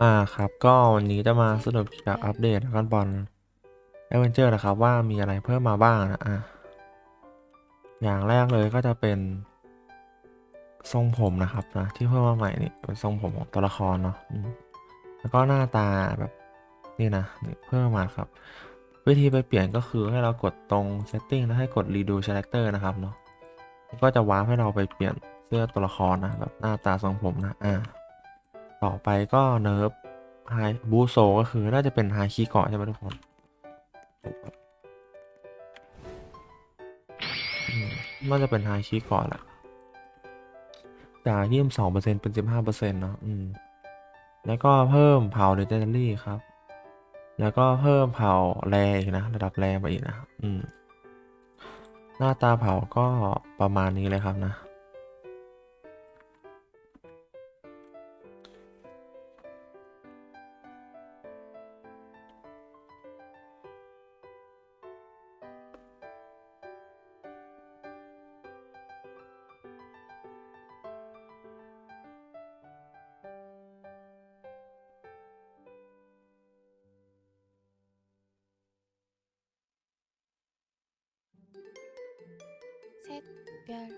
อ่าครับก็วันนี้จะมาสรุปเกี่ยวกับอัปเดตดราก้อนบอลแอดเวนเจอร์นะครับว่ามีอะไรเพิ่มมาบ้างนะอะอย่างแรกเลยก็จะเป็น ทรงผมนะครับนะที่เพิ่มมาใหม่นี่เป็นทรงผมของตัวละครเนาะแล้วก็หน้าตาแบบนี่นะนี่เพิ่มมาครับ วิธีไปเปลี่ยนก็คือให้เรากดตรง setting แล้วให้กด redo character นะครับเนาะก็จะว้าร์ปให้เราไปเปลี่ยนเสื้อตัวละครนะแบบหน้าตาทรงผมนะอ่า ต่อไปก็เนิร์ฟไฮบูโซก็คือน่าจะเป็นไฮคีเกาะใช่ไหมทุกคนน่าจะเป็นไฮคีเกาะแหละจากยี่สิบสองเปอร์เซ็นต์เป็นสิบห้าเปอร์เซ็นต์เนาะอืมแล้วก็เพิ่มเผาเดเจนเรี่ครับ แล้วก็เพิ่มเผาแรอีกนะ ระดับแรงไปอีกนะ อืม หน้าตาเผาก็ประมาณนี้เลยครับนะ 셋별.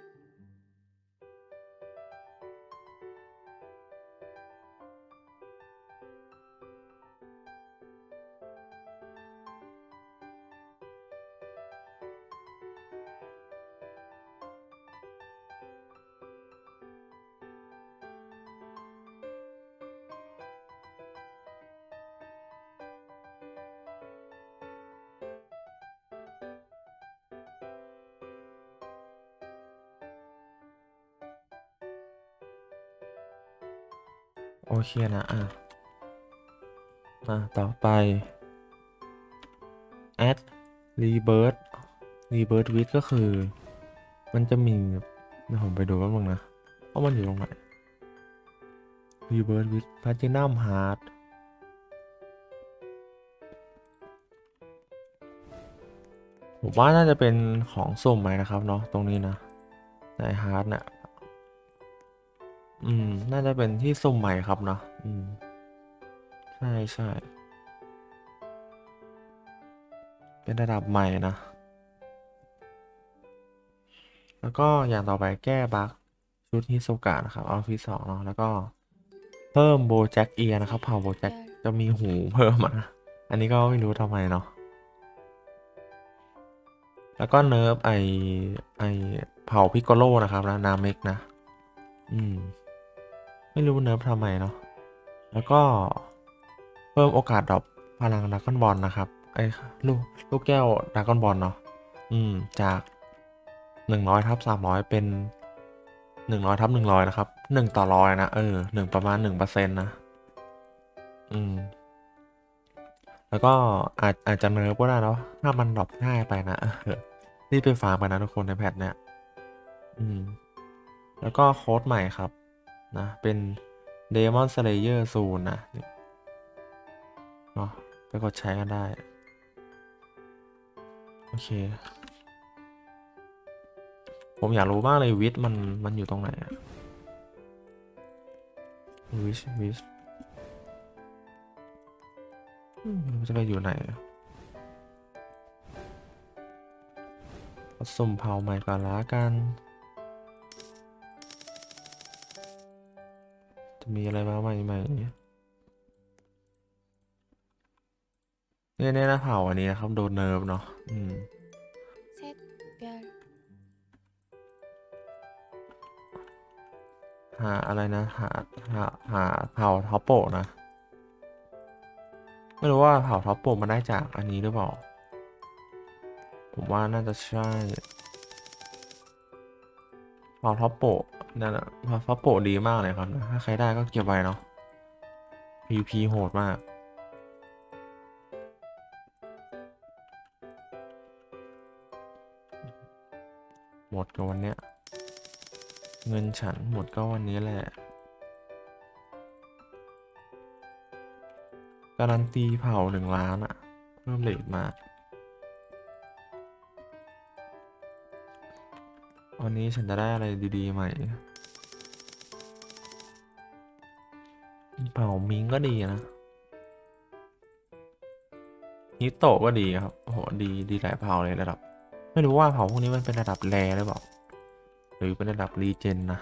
โอเคนะอะมาต่อไป add rebirth rebirth with ก็คือ มันจะมีเดี๋ยวผมไปดูบนึงนะว่ามันอยู่ตรงไหน rebirth with platinum heart ผมว่าน่าจะเป็นของสุ่มไหมนะครับเนาะตรงนี้นะในฮาร์ดเนี่ย อืม น่าจะเป็นที่สุ่มใหม่ครับเนาะอืม ใช่ใช่ เป็นระดับใหม่นะ แล้วก็อย่างต่อไปแก้บั๊กชุดฮิโซกะนะครับ เอาที่สองเนาะ แล้วก็เพิ่มโบแจ็คเอียนะครับเผ่าโบแจ็คจะมีหูเพิ่มอะ อันนี้ก็ไม่รู้ทำไมเนาะ แล้วก็เนิร์ฟไอไอเผ่าพิกโกโลนะครับนะนาเมกนะ อืม ไม่รู้เนิร์ฟทำไมเนาะแล้วก็เพิ่มโอกาสดรอปพลังดรากอนบอลนะครับไอ้ลูกลูกแก้วดรากอนบอลเนาะอืมจากหนึ่งร้อยทับสามร้อยเป็นหนึ่งร้อยทับหนึ่งร้อยนะครับหนึ่งต่อร้อยนะเออหนึ่งประมาณหนึ่งเปอร์เซ็นต์นะ อืม แล้วก็อาจอาจจะเนิร์ฟก็ได้เนาะถ้ามันดรอปง่ายไปนะรีบไปฟาร์มกันนะทุกคนในแพทเนี่ย อืม แล้วก็โค้ดใหม่ครับ นะ เป็น Demon Slayer Zone นะนี่เนาะไปกดใช้กันได้ โอเค ผมอยากรู้มากเลยวิทมัน มันอยู่ตรงไหนอะวิชวิชมันจะไปอยู่ไหนอะสมเผาใหม่ก่อนละกัน มีอะไรมาใหม่ๆเนี่ยเนี่ยนะเผาอันนี้นะครับ โดนเนิร์ฟเนาะอืม샛별หาอะไรนะ หาหาหาเผาท็อปโปะนะ ไม่รู้ว่าเผาท็อปโปะมันได้จากอันนี้หรือเปล่า ผมว่าน่าจะใช่เผาท็อปโปะ นั่นแหละเผาโปะดีมากเลยครับ ถ้าใครได้ก็เก็บไว้เนาะ PVP โหดมาก หมดกับวันเนี้ย เงินฉันหมดก็วันนี้แหละ การันตีเผาหนึ่งล้านอะเพิ่มเลทมา วันนี้ฉันจะได้อะไรดีๆใหม่เผ่ามิงก็ดีนะฮิโตะก็ดีครับ โห ดี ดีหลายเผ่าเลยระดับ ไม่รู้ว่าเผ่าพวกนี้มันเป็นระดับแรหรือเปล่า หรือเป็นระดับรีเจนนะ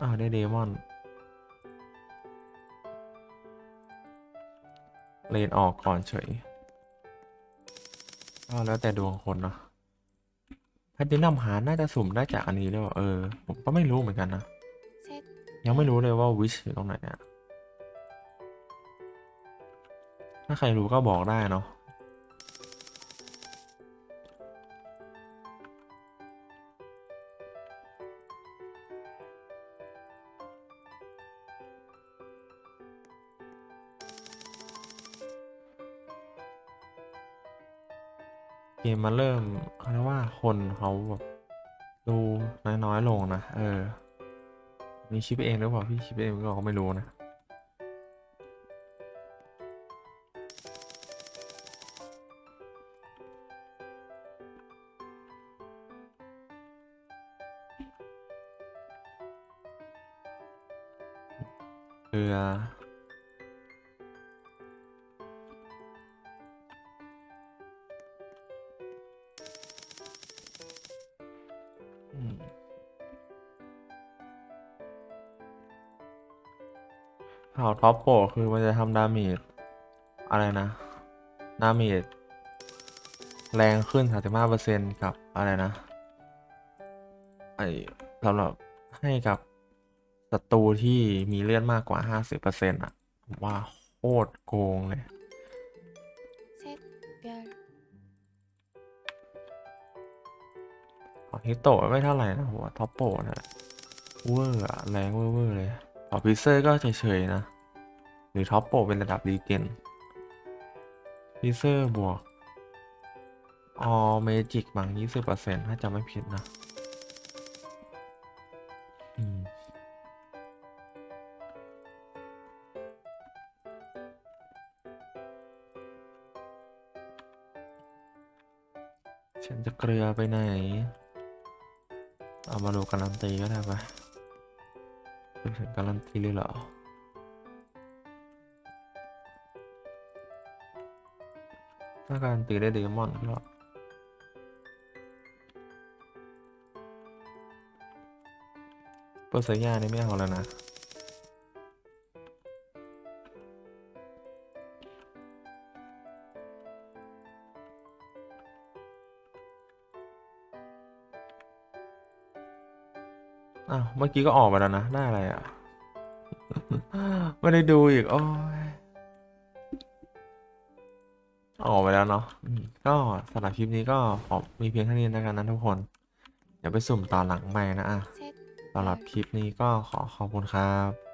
อ้าได้เดมอน เลนออกก่อนเฉย ก็แล้วแต่ดวงคนเนาะ แพทตินัมหาน่าจะสุ่มได้จากอันนี้ด้วยวะเออ ผมก็ไม่รู้เหมือนกันนะ 셋, ยังไม่รู้เลยว่าวิชอยู่ตรงไหนอะถ้าใครรู้ก็บอกได้เนาะ เกมมันเริ่มเขาเรียกว่าคนเขาแบบดูน้อยๆลงนะ เออ มีคิปเองหรือเปล่าพี่คิปเองก็ไม่รู้นะเรืออ ข่าวท็อปโปรคือมันจะทำดาเมจอะไรนะ ดาเมจแรงขึ้น 35%กับอะไรนะ ไอ้สำหรับให้กับศัตรูที่มีเลือดมากกว่า 50%อะผมว่าโคตรโกงเลย 셋, 별, ของฮิโตะไม่เท่าไหร่นะผมว่าท็อปโปรนะเวอร์อะแรงเวอร์เวอร์เลย ของพิเซอร์ก็เฉยๆนะ หรือท็อปโปเป็นระดับรีเจนพิเซอร์บวกออเมจิกบาง20%ถ้าจำไม่ผิดนะฉันจะเกลือไปไหน เอามาดูการันตีก็ได้ปะ การันตีเลยเหรอถ้าการันตีได้เดมอนก็เปอร์เซียานี่ไม่เอาแล้วนะ อ้าวเมื่อกี้ก็ออกไปแล้วนะได้อะไรอะ ไม่ได้ดูอีกโอ้ยออกไปแล้วเนาะอืมก็สำหรับคลิปนี้ก็ขอมีเพียงเท่านี้แล้วกันนะทุกคน เดี๋ยวไปสุ่มตอนหลังใหม่นะอะ 셋, สำหรับคลิปนี้ก็ขอขอบคุณครับ